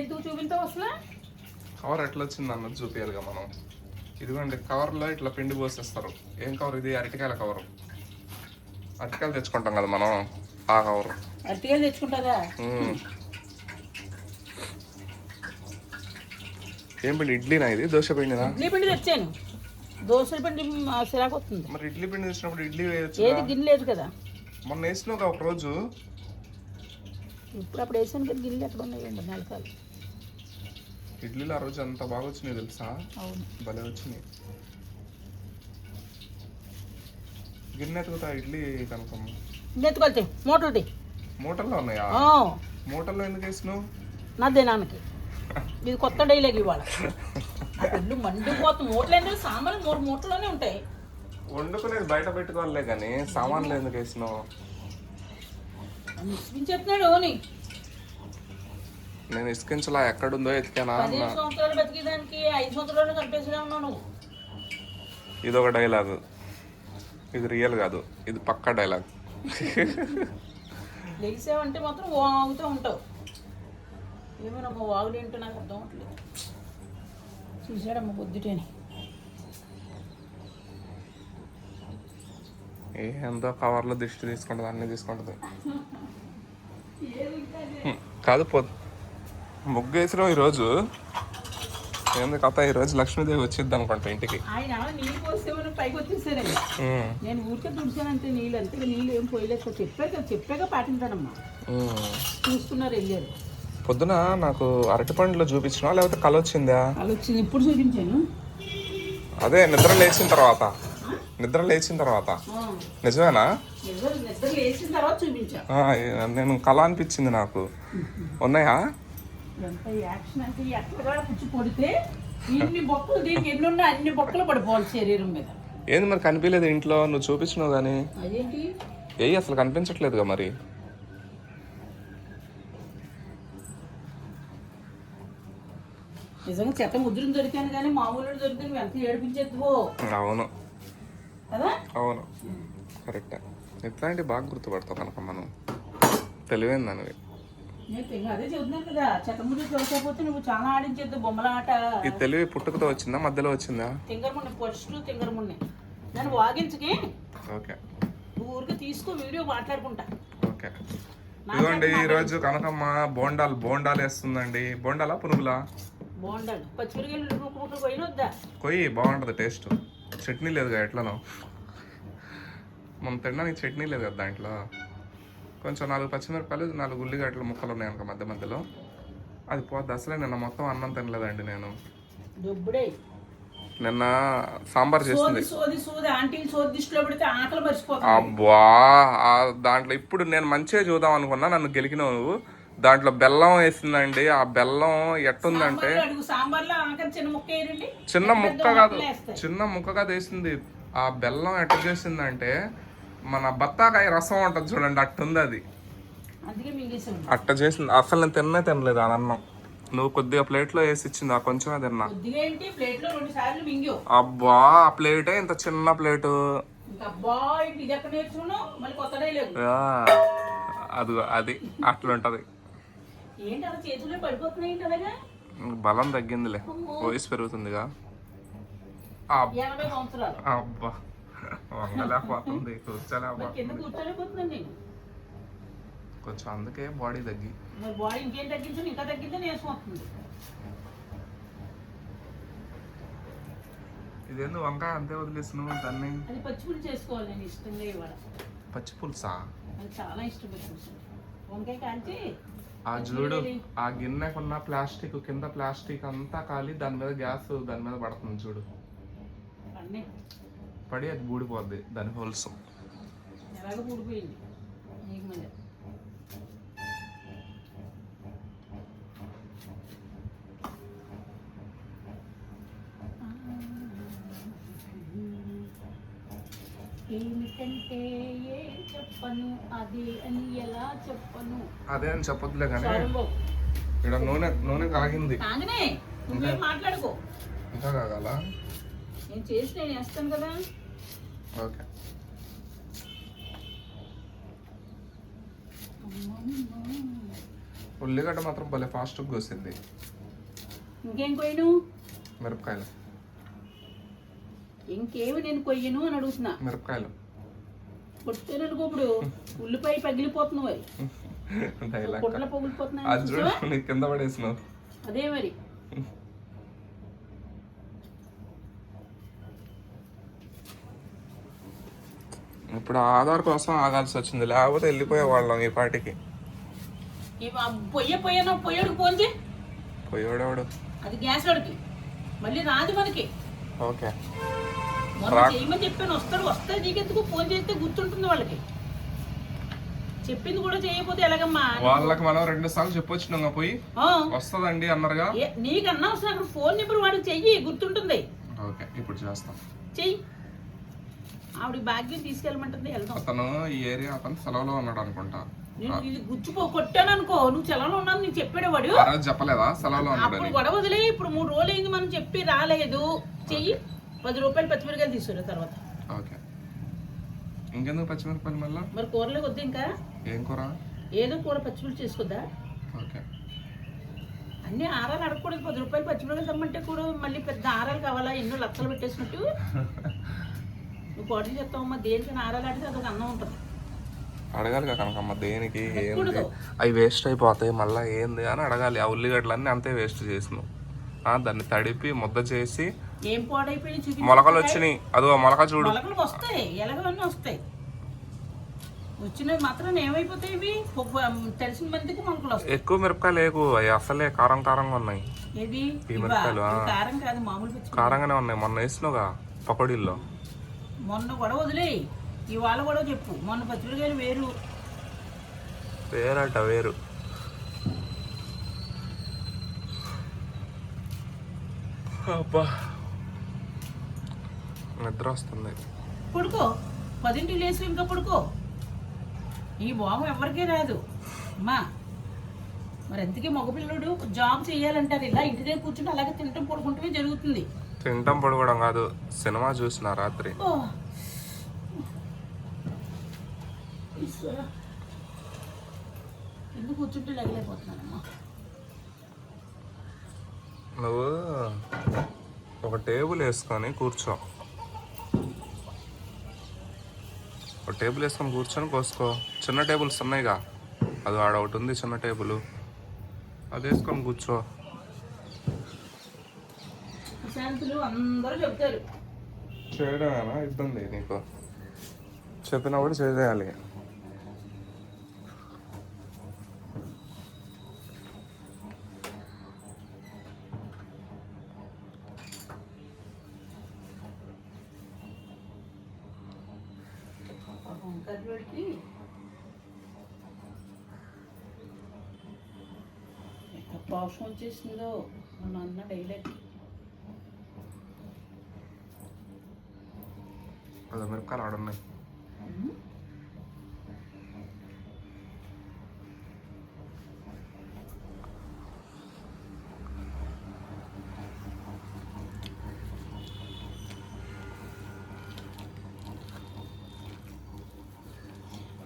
చూపించావు అసలు కవర్ ఎట్లా వచ్చింది అన్నది చూపించాలిగా మనం. ఇదిగోండి కవర్లో ఇట్లా పిండి పోసేస్తారు. ఏం కవర్ ఇది? అరటికాయల కవర్. అరటికాయలు తెచ్చుకుంటాం కదా మనం ఆ కవర్. అరటికాయలు తెచ్చుకుంటారా? ఏం పిండి? ఇడ్లీనా ఇది? దోశ పిండినా? ఇడ్లీ పిండి తెచ్చాను. దోశల పిండి సిరాకు వస్తుంది. మరి ఇడ్లీ పిండి తెచ్చినప్పుడు ఇడ్లీ వేయచ్చు ఏది గిన్నె లేదు కదా. మొన్న వేసినావు ఒక రోజు ఇప్పుడు అప్పుడు వేసాను కదా గిన్నెలు ఎక్కడ ఉన్నాయండి నెలకాలు ఇడ్లీలు ఆ రోజు అంత బాగా వచ్చినాయి తెలుసా? అవును. భలే వచ్చినాయి. గిన్నె ఎత్తుకుతా ఇడ్లీ కనుక. నెత్తుకొల్తే మూటలది మూటల్లో ఉన్నాయా? ఆ, మూటల్లో ఎందుకు వేసినావు? నాదే నాన్నకి ఇది కొత్త డైలాగ్ ఇవాళ. ఒళ్ళు మండిపోతుంది మూటలు ఏంటంటే సాంబార్ మూడు మూటలోనే ఉంటాయి. వండుకునేది బయట పెట్టుకోవాలే కానీ సామాన్లు ఎందుకు వేసినావు? చెప్తున్నాడు ఓని. నేను ఇసుకించలా ఎక్కడుందో ఎతికానా అన్న. పదిహేను సంవత్సరాలు బతికేదానికి ఐదు సంవత్సరాలు కనిపించలే ఉన్నావు నువ్వు. ఇది ఒక డైలాగ్. ఇది రియల్ కాదు ఇది పక్కా డైలాగ్. లెగిసావంటే మాత్రం వాగుతూ ఉంటావు. ఏమైనా ఒక వాగుడు ఏంటో నాకు అర్థం అవట్లేదు. చూసాడమ్మ పొద్దుటేని ఏ ఎంతో కవర్లో దిష్టి తీసుకుంటుంది అన్నీ తీసుకుంటుంది. కాదు పొ ముగ్గు వేసినాం ఈరోజు. ఏంది కథ? ఈరోజు లక్ష్మీదేవి వచ్చింది అనుకుంటా ఇంటికి. ఆయన నీళ్ళు పోసేమని పైకి వచ్చేసారండి హ్మ్, నేను ఊరికే తుడిచానంటే నీళ్ళు అంతే నీళ్ళు ఏం పోయలేదు. చెప్పాక చెప్పాక పాటించానమ్మా. చూసుకున్నారు వెళ్ళారు. పొద్దున నాకు అరటి పండ్లు చూపించినా లేకపోతే కళ వచ్చిందా వచ్చింది ఇప్పుడు చూపించాను? అదే నిద్ర లేచిన తర్వాత. నిద్ర లేచిన తర్వాత. నిజమేనా? నేను కళ అనిపించింది నాకు. ఉన్నాయా? ఏంది మరి కనిపించలేదు ఇంట్లో? నువ్వు చూపించినావు కానీ ఏయి అసలు కనిపించట్లేదుగా మరి. నిజంగా చెత్త ముద్రను దొరికాను కానీ మామూలు దొరికితే ఎంత ఏడిపించేద్దువో. అవును. కదా అవును కరెక్ట్ ఇట్లాంటి బాగా గుర్తుపడతావు కనుక మనం తెలివైంది దానివి నేను తెగ అదే చెబుతున్నాను కదా చెత్త ముద్ర దొరకకపోతే నువ్వు చాలా ఆడించేద్దు బొమ్మల ఆట ఈ తెలివి పుట్టుకతో వచ్చిందా మధ్యలో వచ్చిందా ఫస్ట్ వాగించకి ఓకే నువ్వు ఊరికి తీసుకో వీడియో మాట్లాడుకుంటా ఓకే ఇదిగోండి ఈరోజు కనకమ్మ బోండాలు బోండాలు వేస్తుందండి బోండాలా పునుగులా పచ్చిమిరకాయలు వద్దా కొయ్యి బాగుంటుంది టేస్ట్ చట్నీ లేదుగా ఎట్లనో. మనం తినడానికి చట్నీ లేదు కదా దాంట్లో. కొంచెం నాలుగు పచ్చిమిరపకాయలు నాలుగు ఉల్లిగడ్డల ముక్కలు ఉన్నాయి కనుక మధ్య మధ్యలో. అది పోద్ది. అసలే నిన్న మొత్తం అన్నం తినలేదండి నేను. నిన్న సాంబార్ చేసింది. అబ్బా దాంట్లో ఇప్పుడు నేను మంచిగా చూద్దాం అనుకున్నా నన్ను గెలికినావు నువ్వు. దాంట్లో బెల్లం వేసిందండి. ఆ బెల్లం ఎట్టుందంటే చిన్న ముక్క కాదు చిన్న ముక్క కాదు వేసింది. ఆ బెల్లం ఎట్ట చేసిందంటే మన బత్తాకాయ రసం ఉంటుంది చూడండి అట్టుంది అది. అట్ట చేసింది. అసలు నేను తిన్నే తినలేదు ఆ అన్నం. నువ్వు కొద్దిగా ప్లేట్లో వేసి ఇచ్చింది ఆ కొంచెమే తిన్నా. అబ్బా ఆ ప్లేటే ఇంత చిన్న ప్లేటు. అది అది అట్లుంటది. ఏంటి అలా చేతుల్లో పడిపోతున్నాయి ఏంటి అలాగా? బలం తగ్గిందిలే. వయసు పెరుగుతుందిగా. ఎనభై సంవత్సరాలు. అబ్బా. వంగలేకపోతుంది కూర్చోలేకపోతుంది కొంచెం అందుకే బాడీ తగ్గి. మరి బాడీ ఇంకేం తగ్గించు ఇంకా తగ్గితే నీరసం వస్తుంది. ఇదేందు వంకాయ అంతే వదిలేస్తున్నావు దాన్ని? అది పచ్చిపులు చేసుకోవాలి నేను ఇష్టంగా ఇవాళ. పచ్చి పులుసా? నాకు చాలా ఇష్టం పచ్చిపులుసు వంకాయ కాల్చి ఆ చూడు ఆ గిన్నెకున్న ప్లాస్టిక్ కింద ప్లాస్టిక్ అంతా కాలి దాని మీద గ్యాస్ దాని మీద పడుతుంది చూడు పడి అది బూడిపోద్ది దాని హోల్స్. ఏమిటంటే చెప్పను అదే అని ఎలా చెప్పను? అదే అని చెప్పొద్దులే కానీ ఇక్కడ నూనె నూనె కాగింది. కాగానే నువ్వేం మాట్లాడుకో. ఇంకా కాగాల? నేను చేసి నేను వేస్తాను కదా. ఓకే. ఉల్లిగడ్డ మాత్రం భలే ఫాస్ట్గా కోసింది. ఇంకేం కొయ్యను? మిరపకాయలు. ఇంకేమి నేను కొయ్యను అని అడుగుతున్నా. మిరపకాయలు. కొట్టేననుకో ఇప్పుడు ఉల్లిపాయ పగిలిపోతున్నావు పొట్ల పగిలిపోతున్నాయి కింద పడేసినావు. అదే మరి. ఇప్పుడు ఆధార్ కోసం ఆగాల్సి వచ్చింది. లేకపోతే వెళ్ళిపోయే వాళ్ళం ఈ పాటికి. పొయ్యడు అది గ్యాస్ వాడికి. మళ్ళీ రాదు మనకి. ఓకే. చేయమని చెప్పాను వస్తాడు వస్తే నీకెందుకు? ఫోన్ చేస్తే గుర్తుంటుంది వాళ్ళకి. చెప్పింది కూడా చేయకపోతే ఎలాగమ్మా? వాళ్ళకి మనం రెండు సార్లు చెప్పొచ్చినాం పోయి. వస్తుందండి అన్నారుగా. నీకన్నా అవసరం అక్కడ ఫోన్ నెంబర్ వాడికి చెయ్యి గుర్తుంటుంది. ఓకే ఇప్పుడు చేస్తాం. చెయ్యి. ఆవిడ భాగ్యం తీసుకెళ్ళమంటుంది వెళ్దాం. అతను ఈ ఏరియా అతను సెలవులో ఉన్నాడు అనుకుంటా. నేను ఇది గుచ్చిపో కొట్టాను అనుకో నువ్వు చలంలో ఉన్నాను నీకు చెప్పాడు వాడు. చెప్పలేదా? సెలవులో అప్పుడు ఉన్నాడని గొడవ వదిలే ఇప్పుడు మూడు రోజులు అయింది మనం చెప్పి రాలేదు. చెయ్యి. పది రూపాయలు పచ్చిమిరకాయలు తీసుకురా తర్వాత. ఓకే. ఇంకెందుకు పచ్చిమిరపకాయలు మళ్ళా? మరి కూరలే వద్దు ఇంకా? ఏం కూర? ఏదో కూర పచ్చిమిర్చి చేసుకుందా? ఓకే. అన్ని ఆరాలు అడగకూడదు. పది రూపాయలు పచ్చిమిరకాయలు తెమ్మంటే కూడా మళ్ళీ పెద్ద ఆరాలు కావాలా? ఎన్నో లక్షలు పెట్టేసినట్టు. నువ్వు కోటలు చెప్తావమ్మా దేనికి ఆరాలు అడిగితే అదొక అన్నం ఉంటుంది. అడగాలి కదా కనకమ్మ దేనికి ఏంది. అవి వేస్ట్ అయిపోతాయి మళ్ళీ ఏంది అని అడగాలి. ఆ ఉల్లిగడ్డలన్నీ అంతే వేస్ట్ చేసినావు. దాన్ని తడిపి ముద్ద చేసి ఏం పాడైపోయి చూపి మొలకలు వచ్చినాయి. అదో మొలక చూడు. మొలకలు వస్తాయి ఎలాగవన్నీ వస్తాయి. వచ్చినవి మాత్రం ఏమైపోతాయి ఇవి? తెలిసిన మందికి మొలకలు వస్తాయి. ఎక్కువ మిరపకాయలు లేకు. అవి అసలే కారం కారంగా ఉన్నాయి. ఏది? ఈ? మిరపకాయలు, కారం కాదు మామూలు కారంగానే ఉన్నాయి. మొన్న వేసినావుగా పకోడీల్లో. మొన్న కూడా వదిలేయి ఇవాళ కూడా చెప్పు. మొన్న పచ్చిమిరకాయలు వేరు. వేరట వేరు. అబ్బా. నిద్ర వస్తుంది. పడుకో. పదింటి లేచి ఇంకా పడుకో. ఈ బాబు ఎవరికీ రాదు. అమ్మా మరి ఎందుకే మగపిల్లడు జాబ్ చేయాలంటారు? ఇలా ఇంటి దగ్గర కూర్చుంటే అలాగే తినటం పడుకుంటే జరుగుతుంది. తింటాం పడుకోవడం కాదు సినిమా చూసిన రాత్రి. ఎందుకు కూర్చుంటే లగలేకపోతున్నానమ్మా? నువ్వు ఒక టేబుల్ వేసుకొని కూర్చో. ఒక టేబుల్ వేసుకొని కూర్చొని కోసుకో. చిన్న టేబుల్స్ ఉన్నాయిగా. అది ఆడ ఒకటి ఉంది చిన్న టేబుల్. అది వేసుకొని కూర్చో. చేయడమేనా? ఇబ్బంది నీకు. చెప్పినప్పుడు చేయాలి పోషం వచ్చేసిందో మన అన్న డైలాగ్ అది మిరపకాయలు ఆడున్నాయి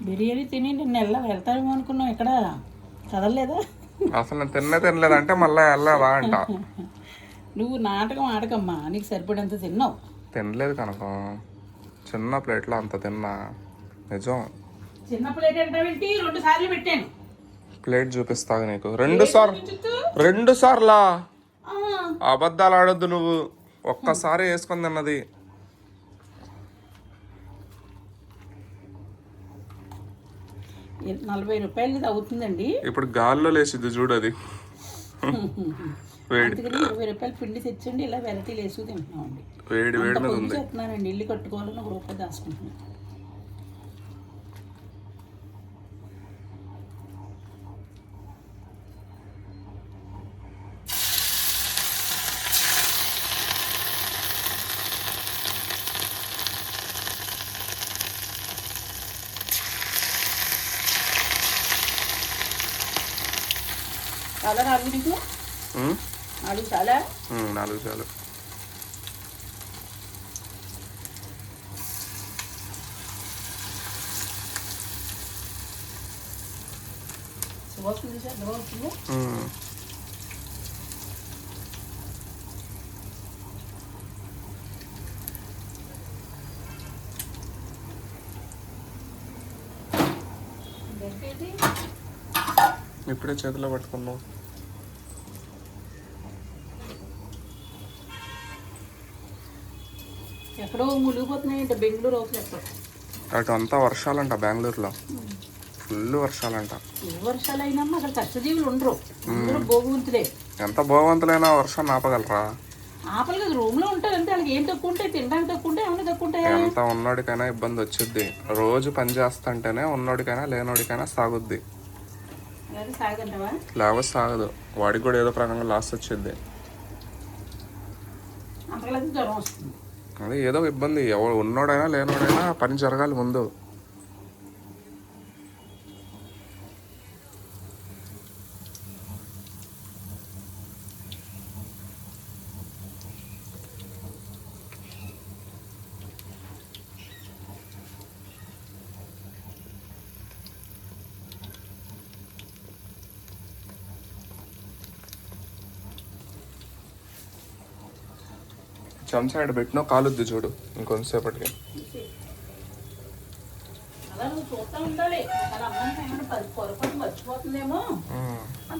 బిర్యానీ తిని నిన్న వెళ్ళ వెళ్తారేమో అనుకున్నాం ఇక్కడ. చదవలేదా? అసలు నేను తిన్నే తినలేదంటే మళ్ళీ వెళ్ళదా అంట. నువ్వు నాటకం ఆడకమ్మా నీకు సరిపడేంత తిన్నావు. తినలేదు కనుక. చిన్న ప్లేట్లో అంత తిన్నా. నిజం. చిన్న ప్లేట్ ఏంటి రెండు సార్లు పెట్టాను. ప్లేట్ చూపిస్తాగా నీకు. రెండు సార్లు రెండు సార్లా. అబద్ధాలు ఆడొద్దు నువ్వు. ఒక్కసారి వేసుకొని తిన్నది. నలభై రూపాయలు ఇది అవుతుందండి. ఇప్పుడు గాల్లో లేచిద్ది చూడు అది. వేడి. ఇరవై రూపాయలు పిండి తెచ్చండి ఇలా వెరైటీలు వేసుకు తింటున్నామండి. వేడి వేడి మీద పొద్దు ఉంది. చెప్తున్నానండి ఇల్లు కట్టుకోవాలని ఒక రూపాయి దాచుకుంటున్నాను. చాలా నాలుగు నీకు ఉమ్, నాలుగు చాలా ఉమ్, నాలుగు చాలు వస్తుంది సార్ ఎంత వస్తుంది ఉమ్. ఇంకేంటి ఇప్పుడే చేతిలో పట్టుకున్నావు ఎక్కడో మునిగిపోతున్నాయంట బెంగళూరు అటు అంతా వర్షాలంట బెంగళూరులో. ఫుల్ వర్షాలంట. ఏ అక్కడ కష్టజీవులు ఉండరు. అందరూ భోగవంతులే. ఎంత భగవంతులైనా వర్షాన్ని ఆపగలరా? ఆపలు కదా రూమ్లో ఉంటారు అంటే వాళ్ళకి ఏం తక్కువ ఉంటాయి తినడానికి తక్కువ ఉంటాయి ఏమైనా తక్కువ ఉంటాయా? ఎంత ఉన్నోడికైనా ఇబ్బంది వచ్చింది రోజు పని చేస్తుంటేనే ఉన్నోడికైనా లేనోడికైనా సాగుద్ది. లేకపోతే సాగదు. వాడికి కూడా ఏదో ప్రకారంగా లాస్ వచ్చింది అదే ఏదో ఇబ్బంది. ఎవరు ఉన్నోడైనా లేనోడైనా పని జరగాలి ముందు. చెంచాడు పెట్టినా కాలుద్ది చూడు ఇంకొంతసేపటికి.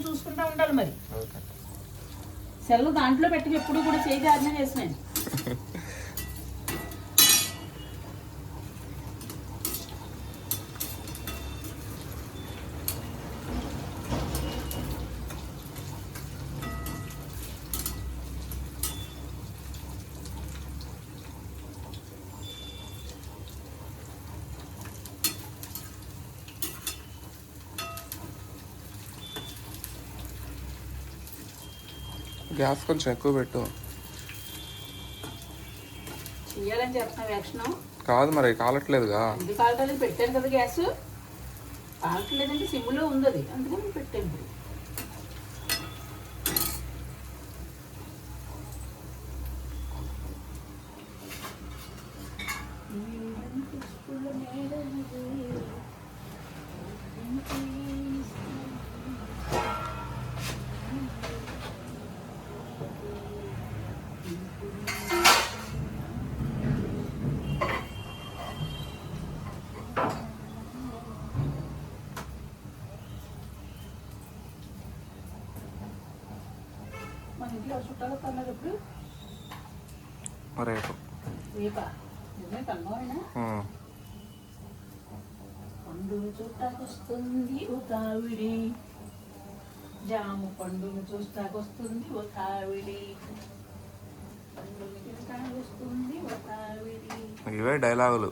చూసుకుంటూ ఉండాలి మరి. సెల్ దాంట్లో పెట్టి ఎప్పుడు కూడా చేయి ఆజ్ఞ చేసినాను గ్యాస్ కొంచెం ఎక్కువ పెట్టు. కాదు మరి కాలట్లేదుగా. పెట్టాను కదా గ్యాస్. కాలట్లేదంటే సిమ్లో ఉంది అది అందుకని పెట్టాను ఇప్పుడు మన ఇంట్లో చుట్టాలు కన్నారు ఇప్పుడు రేపు? రేపా నిజమే కన్నోయినా ఉమ్. పండును చూస్తాకొస్తుంది ఓ తావిడి. జాము పండును చూస్తాకొస్తుంది ఓ తావిడి. ఇవే డైలాగులు.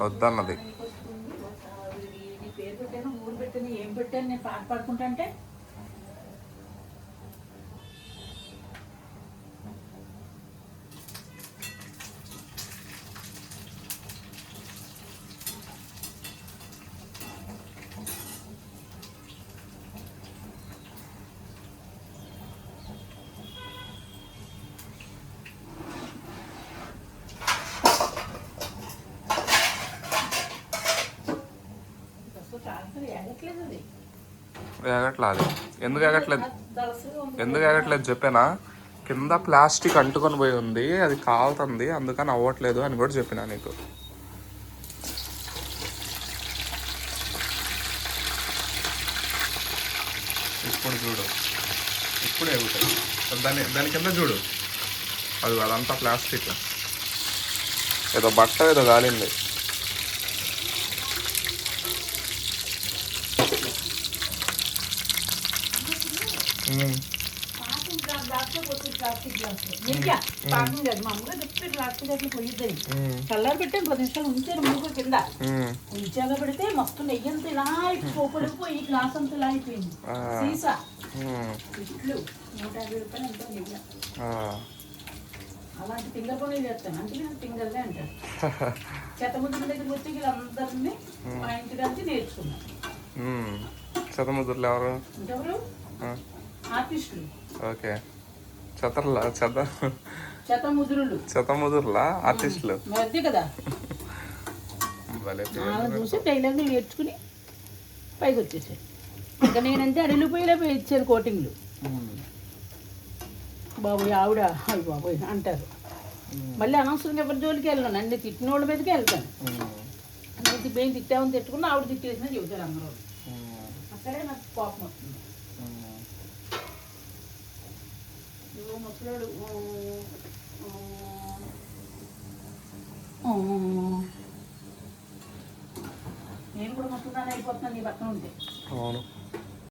వద్దన్నది. పేరు పెట్టాను ఊరు పెట్టాను ఏం పెట్టాను నేను పాట పాడుకుంటా అంటే అసలు ట్రాన్స్ఫర్ ఏగట్లేదు అది ఎగట్లా అది ఎందుకు ఎగట్లేదు? ఎందుకు ఎగట్లేదు చెప్పానా? కింద ప్లాస్టిక్ అంటుకొని పోయి ఉంది అది కాలుతుంది అందుకని అవ్వట్లేదు అని కూడా చెప్పినా నీకు. ఇప్పుడు చూడు. ఇప్పుడు ఎగుతాయి. దాని దాని కింద చూడు. అది అదంతా ప్లాస్టిక్. ఏదో బట్ట ఏదో కాలింది ఉమ్. పాకం గ్లాస్ గ్లాస్లో పోతుంది ప్లాస్టిక్ గ్లాస్లో నిత్య పాకం కాదు మా అమ్మగా చెప్తే ప్లాస్టిక్ అట్లా పోయిద్దని ఉమ్. చల్లారి పెట్టాను పది నిమిషాలు ఉంచారు మూగ కింద. ఉంచాక పెడితే మొత్తం నెయ్యి అంతా ఇలా పోపడిపోయి గ్లాస్ అంతా ఇలా అయిపోయింది. సీసా. ఇట్లు నూట యాభై రూపాయలు ఎంతో నెయ్యి. అలాంటి తింగర్ పనులు చేస్తాను అంటే నేను తింగర్లే అంటారు చెత్తముద్దుల దగ్గరికి వచ్చి వీళ్ళందరినీ మా ఇంటి నుంచి నేర్చుకున్నాను ఎవరు ఆర్టిస్టులు. ఓకే. చతర్లా చత చెత్తముద్రులు చతముదుర్లా? ఆర్టిస్టులు? మధ్య కదా. చూసి టైలర్ని నేర్చుకుని పైకి వచ్చేసాడు ఇంకా నేనంటే అడిలిపోయేలా ఇచ్చాను కోటింగ్లు. బాబు ఆవిడ అయ్యి బాబోయ్ అంటారు. మళ్ళీ అనవసరంగా ఎవరి జోలికి వెళ్ళను. నన్ను తిట్టిన వాళ్ళ మీదకి వెళ్తాను. నేను మేము తిట్టామని తిట్టుకున్నా ఆవిడ తిట్టేసినా చెబుతారు అందరూ. అక్కడే నాకు కోపం వస్తుంది. ముసలోడు. నేను కూడా ముసలిదాన్ని అయిపోతున్నాను నీ పక్కన ఉంటే అవును